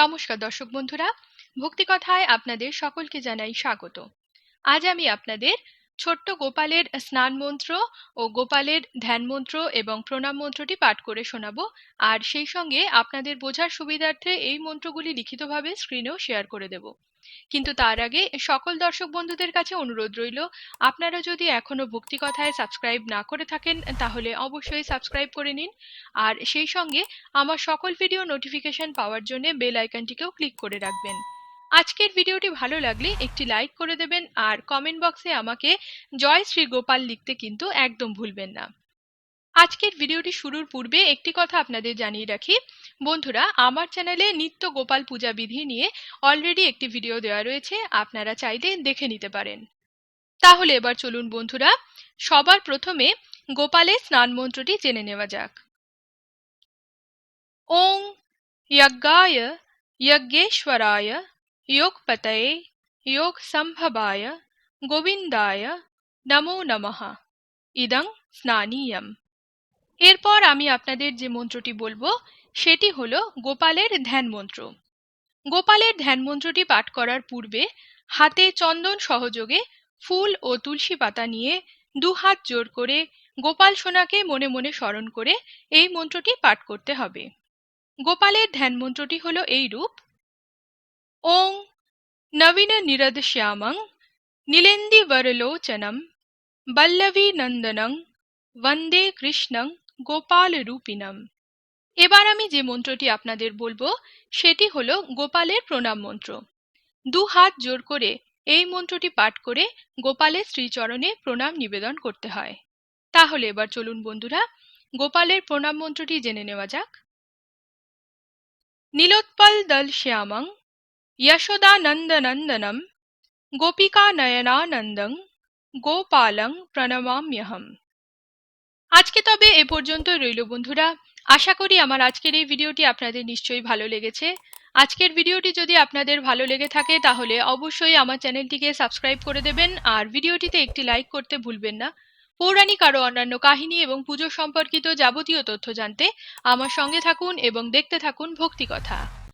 নমস্কার দর্শক বন্ধুরা। ভক্তি কথায় আপনাদের সকলকে জানাই স্বাগত। আজ আমি আপনাদের ছোট্ট গোপালের স্নান মন্ত্র ও গোপালের ধ্যান মন্ত্র এবং প্রণাম মন্ত্রটি পাঠ করে শোনাবো। আর সেই সঙ্গে আপনাদের বোঝার সুবিধার্থে এই মন্ত্রগুলি লিখিতভাবে স্ক্রিনেও শেয়ার করে দেব। কিন্তু তার আগে সকল দর্শক বন্ধুদের কাছে অনুরোধ রইল, আপনারা যদি এখনও ভক্তিকথায় সাবস্ক্রাইব না করে থাকেন, তাহলে অবশ্যই সাবস্ক্রাইব করে নিন। আর সেই সঙ্গে আমার সকল ভিডিও নোটিফিকেশন পাওয়ার জন্য বেল আইকনটিকেও ক্লিক করে রাখবেন। আজকের ভিডিওটি ভালো লাগলে একটি লাইক করে দেবেন আর কমেন্ট বক্সে আমাকে জয় শ্রী গোপাল লিখতে কিন্তু একদম ভুলবেন না আজকের ভিডিওটি শুরুর পূর্বে একটি কথা আপনাদের জানিয়ে রাখি বন্ধুরা আমার চ্যানেলে নিত্য গোপাল পূজা বিধি নিয়ে অলরেডি একটি ভিডিও দেওয়া রয়েছে আপনারা চাইলে দেখে নিতে পারেন তাহলে এবার চলুন বন্ধুরা সবার প্রথমে গোপালের স্নান মন্ত্রটি জেনে নেওয়া যাক ওং यज्ञाय यज्ञेश्वराय योगपतये योग संभवाय গোবিন্দায় নমো নমঃ ইদং স্নানীয়ম এরপর আমি আপনাদের যে মন্ত্রটি বলবো সেটি হলো গোপালের ধ্যান মন্ত্র গোপালের ধ্যান মন্ত্রটি পাঠ করার পূর্বে হাতে চন্দন সহযোগে ফুল ও তুলসী পাতা নিয়ে দুহাত জোর করে গোপাল সোনাকে মনে মনে স্মরণ করে এই মন্ত্রটি পাঠ করতে হবে গোপালের ধ্যান মন্ত্রটি হল এই রূপ শ্যামং নীলেন্দিবরলোচনম বল্লভী নন্দনং বন্দে কৃষ্ণং গোপাল রূপিনম এবার আমি যে মন্ত্রটি আপনাদের বলব, সেটি হলো গোপালের প্রণাম মন্ত্র। দু হাত জোর করে এই মন্ত্রটি পাঠ করে গোপালের শ্রীচরণে প্রণাম নিবেদন করতে হয়। তাহলে এবার চলুন বন্ধুরা, গোপালের প্রণাম মন্ত্রটি জেনে নেওয়া যাক। নীলোৎপল দল শ্যামং यशोदानन्दनन्दनं গোপিকানয়নানন্দং গোপালং প্রণমাম্যহম আজকে তবে এ পর্যন্ত রইল বন্ধুরা আশা করি আমার আজকের এই ভিডিওটি আপনাদের নিশ্চয়ই ভালো লেগেছে আজকের ভিডিওটি যদি আপনাদের ভালো লেগে থাকে তাহলে অবশ্যই আমার চ্যানেলটিকে সাবস্ক্রাইব করে দেবেন আর ভিডিওটিতে একটি লাইক করতে ভুলবেন না পৌরাণিক আরও অন্যান্য কাহিনী এবং পুজো সম্পর্কিত যাবতীয় তথ্য জানতে আমার সঙ্গে থাকুন এবং দেখতে থাকুন ভক্তি কথা